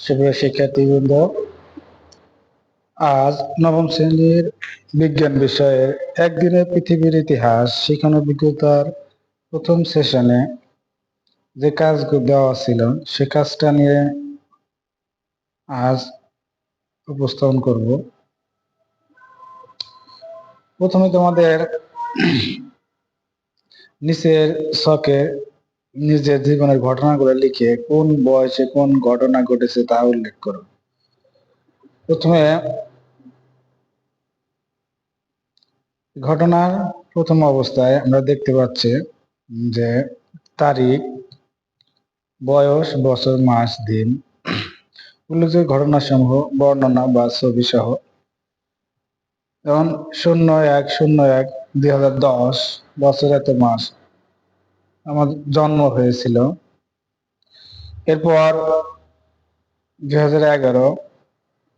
সুপ্রিয় শিক্ষার্থীবৃন্দ, আজ নবম শ্রেণির বিজ্ঞান বিষয়ের একদিনের পৃথিবীর ইতিহাস শিক্ষণ অভিজ্ঞতার প্রথম সেশনে যে কাজগুলো দেওয়া ছিল, সে কাজটা নিয়ে আজ উপস্থাপন করব। প্রথমে তোমাদের নিচের ছকে নিজের জীবনের ঘটনাগুলো লিখে কোন বয়সে কোন ঘটনা ঘটেছে তা উল্লেখ করো। প্রথমে, ঘটনার প্রথম অবস্থায় আমরা দেখতে পাচ্ছি যে তারিখ, বয়স, বছর, মাস, দিন, উল্লেখযোগ্য ঘটনাসমূহ, বর্ণনা বা ছবি সহ যেমন শূন্য এক শূন্য এক দুই হাজার দশ, বছর এত মাস। আমার জন্ম হয়েছিল। এরপর দুই হাজার এগারো,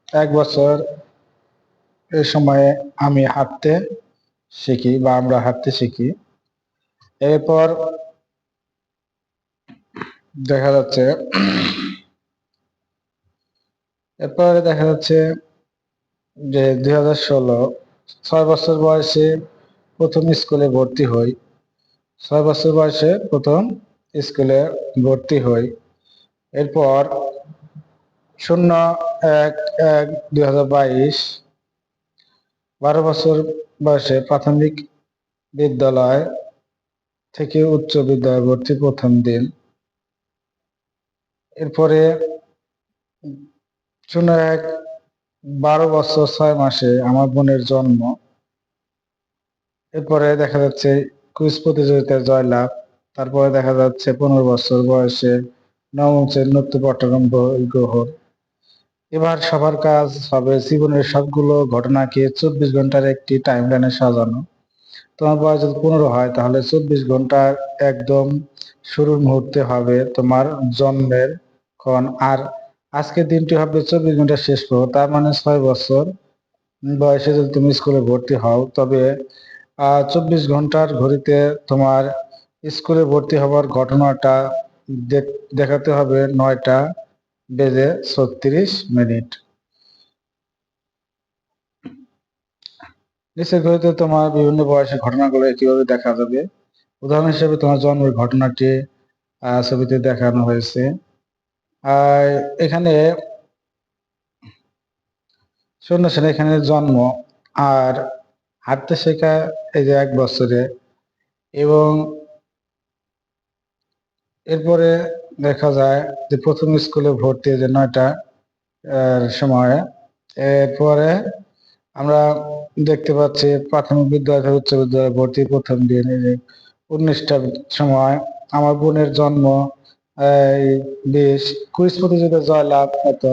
এক বছর এই সময়ে আমি হাঁটতে শিখি বা আমরা হাঁটতে শিখি। এরপর দেখা যাচ্ছে, এরপরে দেখা যাচ্ছে যে দুই হাজার ষোলো, ছয় বছর বয়সে প্রথম স্কুলে ভর্তি হই। ছয় বছর বয়সে প্রথম স্কুলে ভর্তি হই। এরপর শূন্য এক এক দুই হাজার বাইশ, বারো বছর বয়সে প্রাথমিক বিদ্যালয় থেকে উচ্চ বিদ্যালয়ে ভর্তি প্রথম দিন। এরপরে শূন্য এক বারো বছর ছয় মাসে আমার বোনের জন্ম। এরপরে দেখা যাচ্ছে কুইজ প্রতিযোগিতায় জয়লাভ তারপরে দেখা যাচ্ছে পনেরো বছর বয়সে নবম শ্রেণির পট্টগ্রাম গ্রহণ। এবার সবার কাজ হবে জীবনের সবগুলো ঘটনাকে চব্বিশ ঘণ্টার একটি টাইম লাইনে সাজানো। তোমার বয়স যদি পনেরো হয়, তাহলে চব্বিশ ঘণ্টার একদম শুরুর মুহূর্তে হবে তোমার জন্মের ক্ষণ। আর আজকের দিনটি হবে চব্বিশ ঘণ্টা শেষ করো তার মানে ছয় বছর বয়সে যদি তুমি স্কুলে ভর্তি হও, তবে চব্বিশ ঘণ্টার ঘড়িতে তোমার স্কুলে ভর্তি হওয়ার ঘটনাটা দেখাতে হবে নয়টা বেজে ছত্রিশ মিনিট। নিচের ঘড়িতে তোমার বিভিন্ন বয়সের ঘটনাগুলো কীভাবে দেখা যাবে? উদাহরণ হিসেবে তোমার জন্মের ঘটনাটি ছবিতে দেখানো হয়েছে। আর এখানে শ্রেণি এখানে জন্ম আর হাঁটতে শেখা, এই যে এক বছরে। এবং এরপরে দেখা যায় যে প্রথম স্কুলে ভর্তি যে নয়টা সময়ে। এরপরে আমরা দেখতে পাচ্ছি প্রাথমিক বিদ্যালয় থেকে উচ্চ বিদ্যালয়ে ভর্তি প্রথম দিন উনিশটা সময়। আমার বোনের জন্ম বেশ। কুইজ প্রতিযোগিতা, জয়লাভ হতো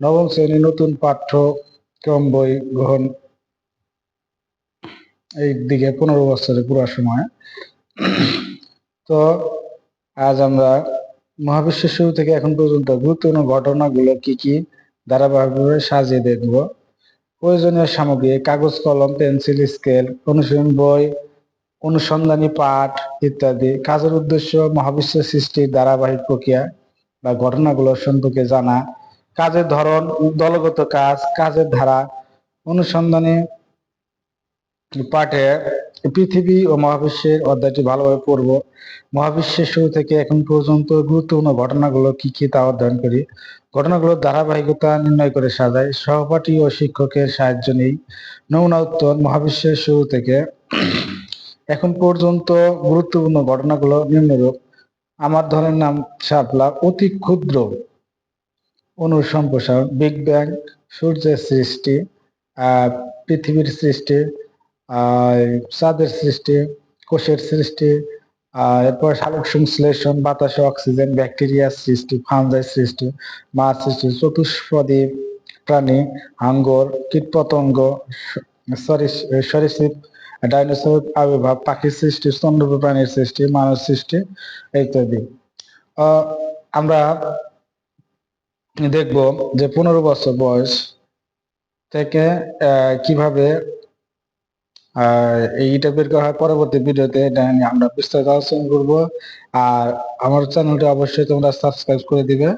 নবম শ্রেণি নতুন পাঠ্যক্রম বই গ্রহণ এই দিকে পনেরো বছরের পুরো সময়। তো আজ আমরা মহাবিশ্বের শুরু থেকে এখন পর্যন্ত গুরুত্বপূর্ণ ঘটনাগুলো কি কি ধারাবাহিকভাবে সাজিয়ে দেখব প্রয়োজনীয় সামগ্রী, কাগজ, কলম, পেন্সিল, স্কেল, অনুশীলন বই, অনুসন্ধানী পাঠ ইত্যাদি। কাজের উদ্দেশ্য মহাবিশ্ব সৃষ্টির ধারাবাহিক প্রক্রিয়া বা ঘটনাগুলো সম্পর্কে জানা। কাজের ধরন, দলগত কাজ, কাজের ধারা, অনুসন্ধানী পাঠে পৃথিবী ও মহাবিশ্বের অধ্যায়টি ভালোভাবে পড়ব। মহাবিশ্বের শুরু থেকে এখন পর্যন্ত গুরুত্বপূর্ণ ঘটনাগুলো কি কি তা অধ্যয়ন করি। ঘটনাগুলোর ধারাবাহিকতা নির্ণয় করে সাজাই। সহপাঠী ও শিক্ষকের সাহায্য নেই। নমুনা উত্তর, মহাবিশ্বের শুরু থেকে এখন পর্যন্ত গুরুত্বপূর্ণ ঘটনাগুলো নিম্নরূপ। আমার ধরনের নাম শাপলা, অতি ক্ষুদ্র অনুর সম্প্রসারণ বিগ ব্যাং, সূর্যের সৃষ্টি পৃথিবীর সৃষ্টি চাঁদের সৃষ্টি, কোষের সৃষ্টি এরপর সালোক সংশ্লেষণ, বাতাসে অক্সিজেন ব্যাকটেরিয়ার সৃষ্টি ফাঞ্জাই সৃষ্টি, মাছ সৃষ্টি, চতুষ্পদী প্রাণী, হাঙ্গর, কীটপতঙ্গ সরীসৃপ, ডাইনোসর আবির্ভাব পাখির সৃষ্টি স্তন্ডব প্রাণীর সৃষ্টি, মানব সৃষ্টি ইত্যাদি। আমরা দেখব যে পনেরো বছর বয়স থেকে কীভাবে বের করা হয় পরবর্তী ভিডিওতে এটা নিয়ে আমরা বিস্তারিত আলোচনা করব। আর আমার চ্যানেলটা অবশ্যই তোমরা সাবস্ক্রাইব করে দিবে।